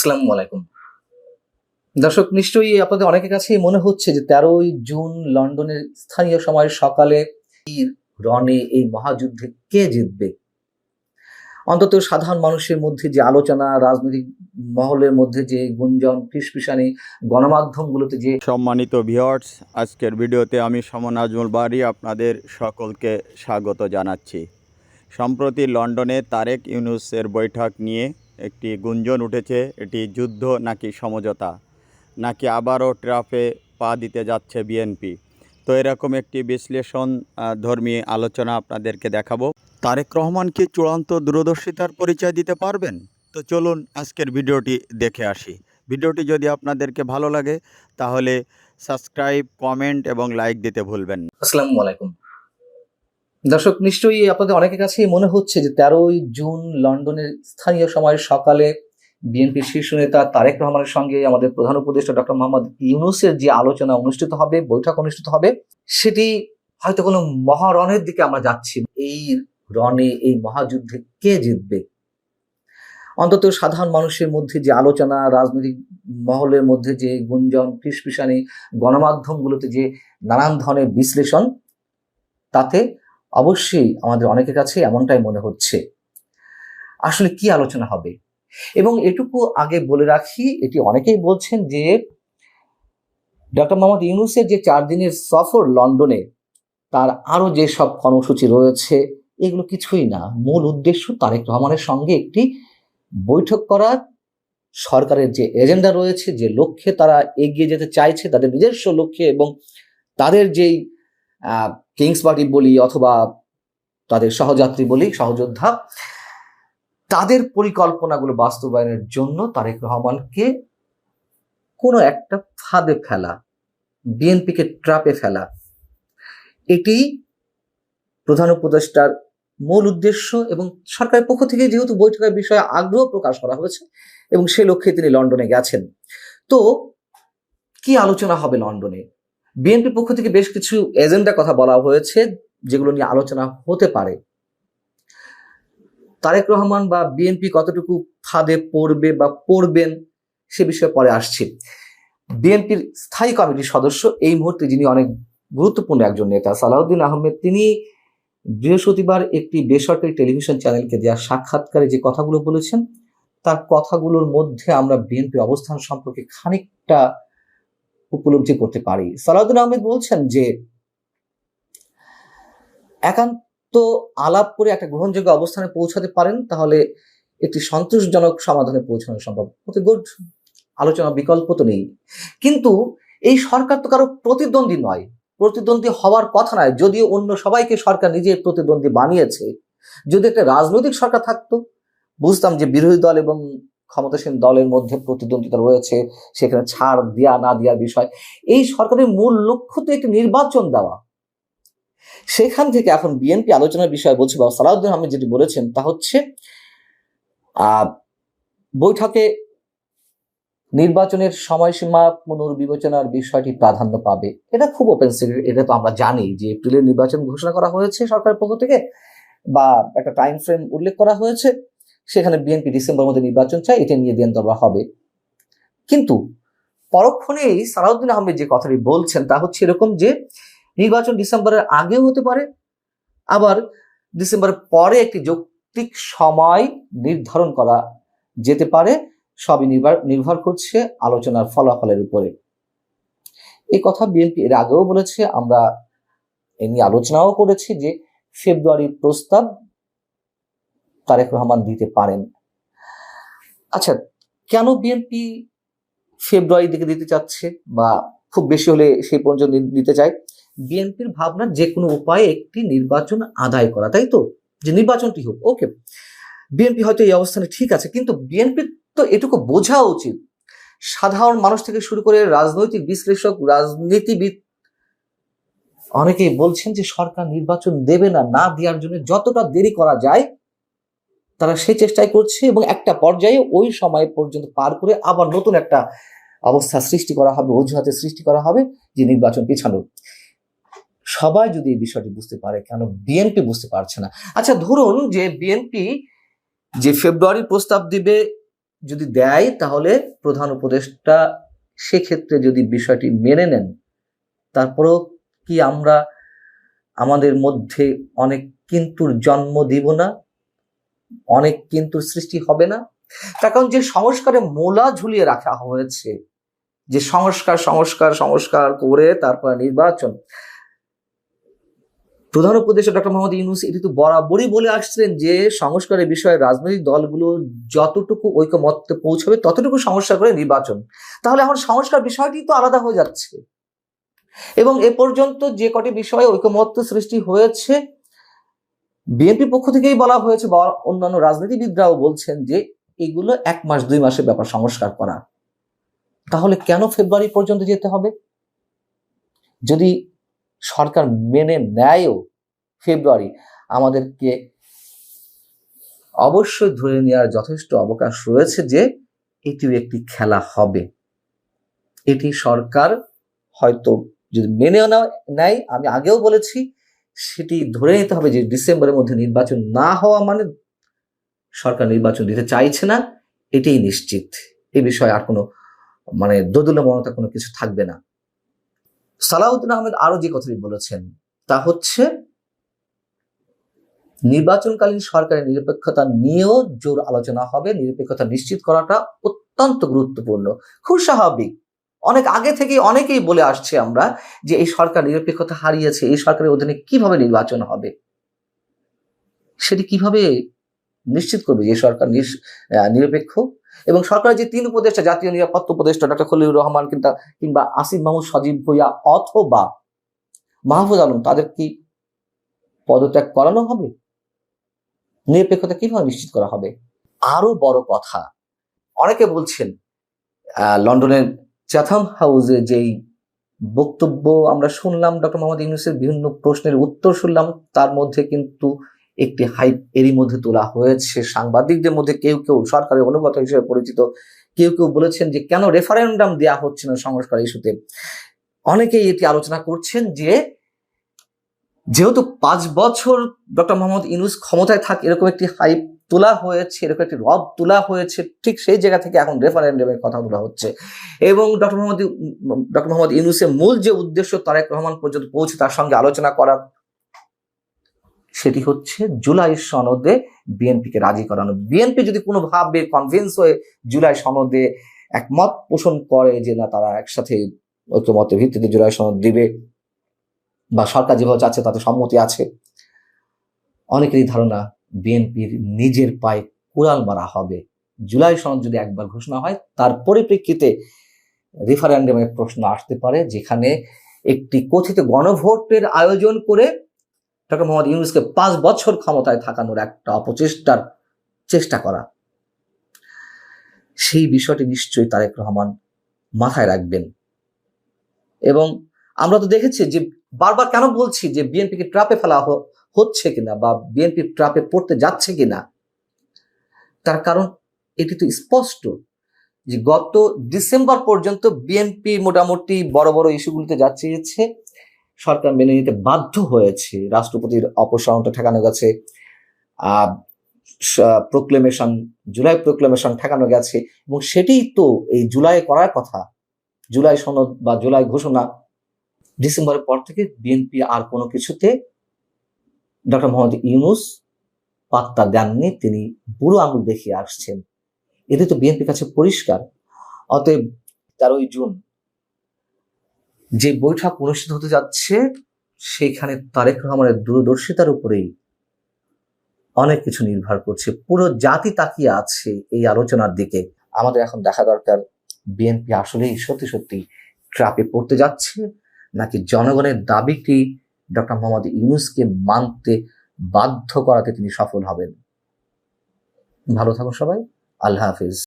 আসসালামু আলাইকুম। দর্শক, নিশ্চয়ই আপনাদের অনেকের কাছেই মনে হচ্ছে যে তেরোই জুন লন্ডনের স্থানীয় সময় সকালে রনে এই মহাযুদ্ধে কে জিতবে? অন্তত সাধারণ মানুষের মধ্যে যে আলোচনা, রাজনৈতিক মহলের মধ্যে যে গুঞ্জন, ফিসফিসানি, গণমাধ্যমগুলোতে যে সম্মানিত ভিউয়ার্স আজকের ভিডিওতে আমি সমন আজমল বাড়ি আপনাদের সকলকে স্বাগত জানাচ্ছি। সম্প্রতি লন্ডনে তারেক ইউনুসের বৈঠক নিয়ে একটি গুঞ্জন উঠেছে, এটি যুদ্ধ নাকি সমঝোতা? নাকি আবারও ট্রাফে পা দিতে যাচ্ছে বিএনপি? তো এরকম একটি বিশ্লেষণ ধর্মী আলোচনা আপনাদেরকে দেখাবো। তারেক রহমান কি চূড়ান্ত দূরদর্শিতার পরিচয় দিতে পারবেন? তো চলুন আজকের ভিডিওটি দেখে আসি। ভিডিওটি যদি আপনাদেরকে ভালো লাগে, তাহলে সাবস্ক্রাইব, কমেন্ট এবং লাইক দিতে ভুলবেন আসসালামু আলাইকুম। দর্শক, নিশ্চয়ই আপনাদের অনেকের কাছেই মনে হচ্ছে যে তেরোই জুন লন্ডনের স্থানীয় সময় সকালে বিএনপির শীর্ষ নেতা তারেক রহমানের সঙ্গে আমাদের প্রধান উপদেষ্টা ডক্টর মোহাম্মদ ইউনুসের যে আলোচনা অনুষ্ঠিত হবে, বৈঠক অনুষ্ঠিত হবে, সেটি হয়তো কোনো মহারণের দিকে আমরা যাচ্ছি এই রণে, এই মহাযুদ্ধে কে জিতবে? অন্তত সাধারণ মানুষের মধ্যে যে আলোচনা, রাজনৈতিক মহলের মধ্যে যে গুঞ্জন ফিসফিসানি গণমাধ্যমগুলোতে যে নানান ধরনের বিশ্লেষণ, তাতে অবশ্যই আমাদের অনেকের কাছে এমনটাই মনে হচ্ছে। আসলে কি আলোচনা হবে? এবং এটুকু আগে বলে রাখি, এটি অনেকেই বলছেন যে ডক্টর মোহাম্মদ ইউনুসের যে চার দিনের সফর লন্ডনে, তার আরও যে সব কর্মসূচি রয়েছে, এগুলো কিছুই না। মূল উদ্দেশ্য তারেক রহমানের সঙ্গে একটি বৈঠক করার। সরকারের যে এজেন্ডা রয়েছে, যে লক্ষ্যে তারা এগিয়ে যেতে চাইছে, তাদের নিজস্ব লক্ষ্যে এবং তাদের যেই কিংস পার্টি বলি অথবা তাদের সহযাত্রী বলি, সহযোদ্ধা, তাদের পরিকল্পনাগুলো বাস্তবায়নের জন্য তারেক রহমানকে কোনো একটা ফাঁদে ফেলা, বিএনপিকে ট্রাপে ফেলা, এটি প্রধান উপদেষ্টার মূল উদ্দেশ্য এবং সরকারের পক্ষ থেকে যেহেতু বৈঠকের বিষয়ে আগ্রহ প্রকাশ করা হয়েছে এবং সে লক্ষ্যে তিনি লন্ডনে গেছেন। তো কি আলোচনা হবে লন্ডনে? বিএনপি পক্ষ থেকে বেশ কিছু এজেন্ডা কথা বলা হয়েছে, যেগুলো নিয়ে আলোচনা হতে পারে। তারেক রহমান বা বিএনপি কতটুকু ফাঁদে পড়বে বা পড়বেন সে বিষয়ে পরে আসছি। বিএনপির স্থায়ী কমিটির সদস্য এই মুহূর্তে যিনি অনেক গুরুত্বপূর্ণ একজন নেতা, সালাউদ্দিন আহমেদ, তিনি বৃহস্পতিবার একটি বেসরকারি টেলিভিশন চ্যানেলকে দেওয়া সাক্ষাৎকারে যে কথাগুলো বলেছেন, তার কথাগুলোর মধ্যে আমরা বিএনপি অবস্থান সম্পর্কে খানিকটা উপলব্ধি করতে পারি। সালাউদ্দিন আহমেদ বলছেন যে, একান্ত আলাপ করে একটা গ্রহণযোগ্য অবস্থানে পৌঁছাতে পারেন, তাহলে একটি সন্তোষজনক সমাধানে পৌঁছানো সম্ভব। গুড আলোচনা, বিকল্প তো নেই। কিন্তু এই সরকার তো কারও প্রতিদ্বন্দ্বী নয়। প্রতিদ্বন্দ্বী হওয়ার কথা নয়। যদিও অন্য সবাইকে সরকার নিজে প্রতিদ্বন্দ্বী বানিয়েছে, যদি একটা রাজনৈতিক সরকার থাকতো, বুঝতাম যে বিরোধী দল এবং ক্ষমতাসীন দলের মধ্যে প্রতিদ্বন্দ্বিতা রয়েছে, সেখানে ছাড় দেয়া না দেওয়ার বিষয়। এই সরকারের মূল লক্ষ্য তো একটি নির্বাচন দেওয়া। সেখান থেকে এখন বিএনপি আলোচনার বিষয় বলছে, বা সালাউদ্দিন আহমেদ যেটি বলেছেন, তা হচ্ছে বৈঠকে নির্বাচনের সময়সীমা পুনর্বিবেচনার বিষয়টি প্রাধান্য পাবে। এটা খুব ওপেন সিক্রেট এটা তো আমরা জানি যে এপ্রিলের নির্বাচন ঘোষণা করা হয়েছে সরকারের পক্ষ থেকে, বা একটা টাইম ফ্রেম উল্লেখ করা হয়েছে। সেখানে বিএনপি ডিসেম্বর মধ্যে নির্বাচন চায়, এটা নিয়ে দেন দরবার হবে। কিন্তু পরক্ষণেই সালাউদ্দিন আহমেদ যে কথাটি বলছেন, তা হচ্ছে এরকম যে নির্বাচন ডিসেম্বরের আগেও হতে পারে, আবার ডিসেম্বরের পরে একটি যৌক্তিক সময় নির্ধারণ করা যেতে পারে, সবই নির্ভর নির্ভর করছে আলোচনার ফলাফলের উপরে। এই কথা বিএনপি এর আগেও বলেছে, আমরা এ নিয়ে আলোচনাও করেছি যে ফেব্রুয়ারির প্রস্তাব তারেক রহমান দিতে পারেন। আচ্ছা কেন বিএনপি ফেব্রুয়ারি দিকে দিতে চাচ্ছে বা খুব বেশি হলে সেই পর্যন্ত দিতে চায়? বিএনপির ভাবনা যে কোনো উপায়ে একটি নির্বাচন আদায় করা, তাই তো? যে নির্বাচনটি হোক, ওকে। বিএনপি হয়তো এই অবস্থানে ঠিক আছে, কিন্তু বিএনপির তো এটুকু বোঝা উচিত। সাধারণ মানুষ থেকে শুরু করে রাজনৈতিক বিশ্লেষক, রাজনীতিবিদ, অনেকেই বলছেন যে সরকার নির্বাচন দেবে না না দেওয়ার জন্য যতটা দেরি করা যায় তারা সেই চেষ্টাই করছে এবং একটা পর্যায়ে ওই সময় পর্যন্ত পার করে আবার নতুন একটা অবস্থা সৃষ্টি করা হবে, অজুহাতে সৃষ্টি করা হবে যে নির্বাচন পিছানোর সবাই যদি এই বিষয়টি বুঝতে পারে, কেন বিএনপি বুঝতে পারছে না? আচ্ছা ধরুন যে বিএনপি যে ফেব্রুয়ারি প্রস্তাব দিবে, যদি দেয়, তাহলে প্রধান উপদেষ্টা সেক্ষেত্রে যদি বিষয়টি মেনে নেন, তারপরেও কি আমরা আমাদের মধ্যে অনেক কিন্তুর জন্ম দিব না? অনেক কিন্তু সৃষ্টি হবে না। তার কারণ যে সংস্কারে মোলা ঝুলিয়ে রাখা হয়েছে, যে সংস্কার সংস্কার সংস্কার করে তারপর নির্বাচন। প্রধান উপদেষ্টা ডক্টর মোহাম্মদ ইউনুস এটি তো বরাবরই বলে আসছিলেন যে সংস্কারের বিষয়ে রাজনৈতিক দলগুলো যতটুকু ঐকমত্যে পৌঁছাবে, ততটুকু সমস্যা করে নির্বাচন। তাহলে এখন সংস্কার বিষয়টি তো আলাদা হয়ে যাচ্ছে। এবং এ পর্যন্ত যে কটি বিষয়ে ঐকমত্য সৃষ্টি হয়েছে বিএনপি পক্ষ থেকেই বলা হয়েছে বা অন্যান্য রাজনীতিবিদরাও বলছেন যে এগুলো এক মাস, দুই মাসের ব্যাপার সংস্কার করা। তাহলে কেন ফেব্রুয়ারি পর্যন্ত যেতে হবে? যদি সরকার মেনে নেয়ও ফেব্রুয়ারি, আমাদেরকে অবশ্যই ধরে নেওয়ার যথেষ্ট অবকাশ রয়েছে যে এটিও একটি খেলা হবে। এটি সরকার হয়তো যদি মেনে নেওয়া- নেয়, আমি আগেও বলেছি সেটি ধরে নিতে হবে যে ডিসেম্বরের মধ্যে নির্বাচন না হওয়া মানে সরকার নির্বাচন দিতে চাইছে না, এটাই নিশ্চিত। এই বিষয়ে আর কোনো মানে দোদুল্যমনতা কোনো কিছু থাকবে না। সালাউদ্দিন আহমেদ আরও যে কথাটি বলেছেন, তা হচ্ছে নির্বাচনকালীন সরকারের নিরপেক্ষতা নিয়েও জোর আলোচনা হবে। নিরপেক্ষতা নিশ্চিত করাটা অত্যন্ত গুরুত্বপূর্ণ। খুব স্বাভাবিক। অনেক আগে থেকে অনেকেই বলে আসছে আমরা যে এই সরকার নিরপেক্ষতা হারিয়েছে, এই সরকারের অধীনে কীভাবে নির্বাচন হবে? সেটি কীভাবে নিশ্চিত করবে যে সরকার নিরপেক্ষ? এবং সরকারের যে তিন উপদেষ্টা, জাতীয় নিরাপত্তা উপদেষ্টা ডক্টর খলিলুর রহমান কিংবা কিংবা আসিফ মাহমুদ সজীব ভুইয়া অথবা মাহফুজ আলম, তাদের কি পদত্যাগ করানো হবে? নিরপেক্ষতা কীভাবে নিশ্চিত করা হবে? আরও বড় কথা, অনেকে বলছেন লন্ডনের চ্যাথাম হাউসে যেই বক্তব্য আমরা শুনলাম ডক্টর মোহাম্মদ ইউনুসের বিভিন্ন প্রশ্নের উত্তর শুনলাম, তার মধ্যে কিন্তু একটি হাইপ এরই মধ্যে তোলা হয়েছে। সাংবাদিকদের মধ্যে কেউ কেউ, সরকারের অনুগত হিসেবে পরিচিত, কেউ কেউ বলেছেন যে কেন রেফারেন্ডাম দেয়া হচ্ছে না সংস্কার ইস্যুতে। অনেকেই এটি আলোচনা করছেন যে, যেহেতু পাঁচ বছর ডক্টর মোহাম্মদ ইউনুস ক্ষমতায় থাকে, এরকম একটি হাইপ তোলা হয়েছে, এরকম একটি রব তোলা হয়েছে, ঠিক সেই জায়গা থেকে এখন রেফারেন্ডামের কথা তোলা হচ্ছে। এবং ডক্টর মোহাম্মদ ডক্টর মোহাম্মদ ইউনুসের মূল যে উদ্দেশ্য তারেক রহমান পর্যন্ত পৌঁছে তার সঙ্গে আলোচনা করা সেটি হচ্ছে জুলাই সনদে বিএনপিকে রাজি করানো। বিএনপি যদি কোনোভাবে কনভিন্স হয়ে জুলাই সনদে একমত পোষণ করে যে না, তারা একসাথে ঐক্যমতের ভিত্তিতে জুলাই সনদ দিবে বা সরকার যেভাবে চাচ্ছে তাতে সম্মতি আছে, অনেকেরই ধারণা বিএনপির নিজের পায়ে কুড়াল মারা হবে। জুলাই সনদ যদি একবার ঘোষণা হয়, তার পরিপ্রেক্ষিতে রেফারেন্ডামের প্রশ্ন আসতে পারে, যেখানে একটি কথিত গণভোটের আয়োজন করে ডক্টর মোহাম্মদ ইউনুসকে পাঁচ বছর ক্ষমতায় থাকানোর একটা অপচেষ্টার চেষ্টা করা। সেই বিষয়টি নিশ্চয়ই তারেক রহমান মাথায় রাখবেন। এবং আমরা তো দেখেছি যে বারবার কেন বলছি যে বিএনপিকে ট্রাপে ফেলা হচ্ছে কিনা বা বিএনপি ট্রাপে পড়তে যাচ্ছে কিনা, তার কারণ এটি তো স্পষ্ট যে গত ডিসেম্বর পর্যন্ত বিএনপি মোটামুটি বড় বড় ইস্যুগুলিতে যাচ্ছে সরকার মেনে নিতে বাধ্য হয়েছে। রাষ্ট্রপতির অপসারণটা ঠেকানো গেছে। প্রোক্লেমেশন জুলাই প্রোক্লেমেশন ঠেকানো গেছে। এবং সেটিই তো এই জুলাই করার কথা। জুলাই সনদ বা জুলাই ঘোষণা ডিসেম্বরের পর থেকে বিএনপি আর কোনো কিছুতে ডক্টর মোহাম্মদ ইউনুস পাত্তা দেননি, তিনি বুড়ো আঙুল দেখিয়ে আসছেন। এতে তো বিএনপির কাছে পরিষ্কার। অতএব তেরোই জুন যে বৈঠক অনুষ্ঠিত হতে যাচ্ছে, সেখানে তারেক রহমানের দূরদর্শিতার উপরেই অনেক কিছু নির্ভর করছে। পুরো জাতি তাকিয়ে আছে এই আলোচনার দিকে। আমাদের এখন দেখা দরকার, বিএনপি আসলেই সত্যি সত্যি ট্রাপে পড়তে যাচ্ছে, নাকি জনগণের দাবিটি ডক্টর মোহাম্মদ ইউনুসকে মানতে বাধ্য করাতে তিনি সফল হবেন। ভালো থাকুন সবাই। আল্লাহ হাফিজ।